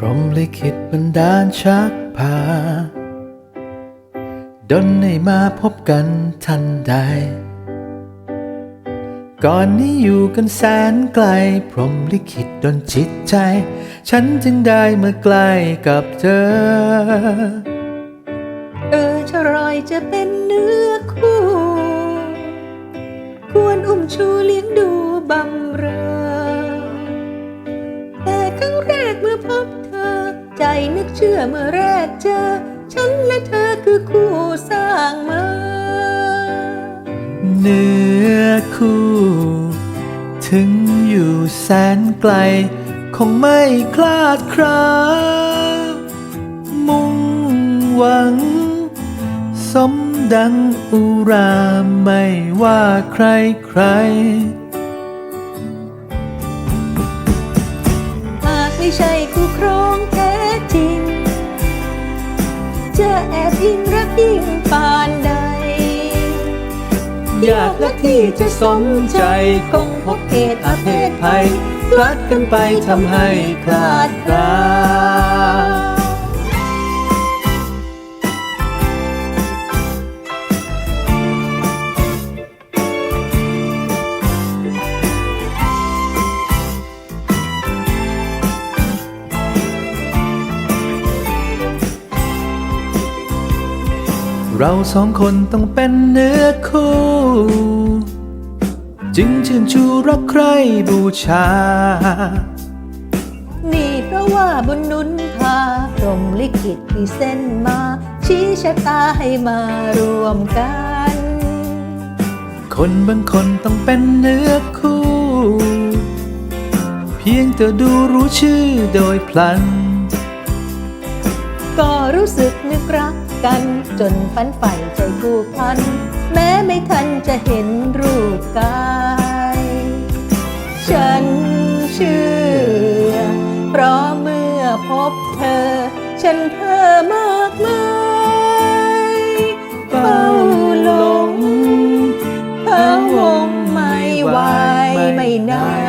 พรมลิขิตบันดาลชักพาดนให้มาพบกันทันใด ก่อนนี้อยู่กันแสนไกล พรมลิขิตดนจิตใจ ฉันจึงได้มาใกล้กับเธอ เออจะรอยจะเป็นเนื้อคู่ ควรอุ้มชูเลี้ยงดูบำเรอ นึกเชื่อเมื่อแรกเจอ ฉันและเธอคือคู่สร้างมาเนื้อคู่ ถึงอยู่แสนไกล คงไม่คลาดครามุ่งหวัง สมดังอุราไม่ว่าใครใครหากไม่ใช่คู่ครอง จะแอบอิงรักยิ่งปานใด อยากและที่จะสมใจคงพบเหตุอาเพศภัยพลัดกันไปทำให้คลาดคลา เราสองคนต้องเป็นเนื้อคู่ จึงชื่นชูรักใครบูชา นี่เพราะว่าบุญหนุนพาพรหมลิขิตที่เส้นมา ชี้ชะตาให้มารวมกัน คนบางคนต้องเป็นเนื้อคู่ เพียงแต่ดูรู้ชื่อโดยพลัน ก็รู้สึกนึกรัก กันจนฝันใฝ่ใจผูกพัน แม้ไม่ทันจะเห็นรูปกาย ฉันเชื่อ เพราะเมื่อพบเธอ ฉันเพ้อมากมายเฝ้าหลงพระวงศ์ไม่ไหวไม่นาย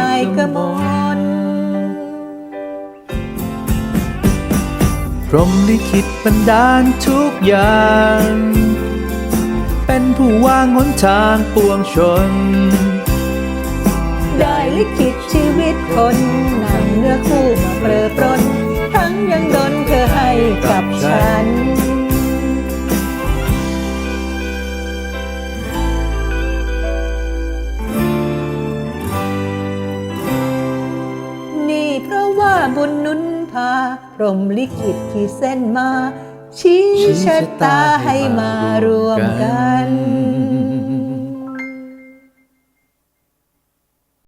พรหมลิขิตบันดาลทุกอย่าง เป็นผู้วางหนทางปวงชน ได้ลิขิตชีวิตคนนำเนื้อคู่มาเปรอปรนทั้งยังดนเธอให้กับฉันนี่เพราะว่าบุญนุน พาพรมลิขิตขีเส้นมา ชี้ชะตาให้มารวมกัน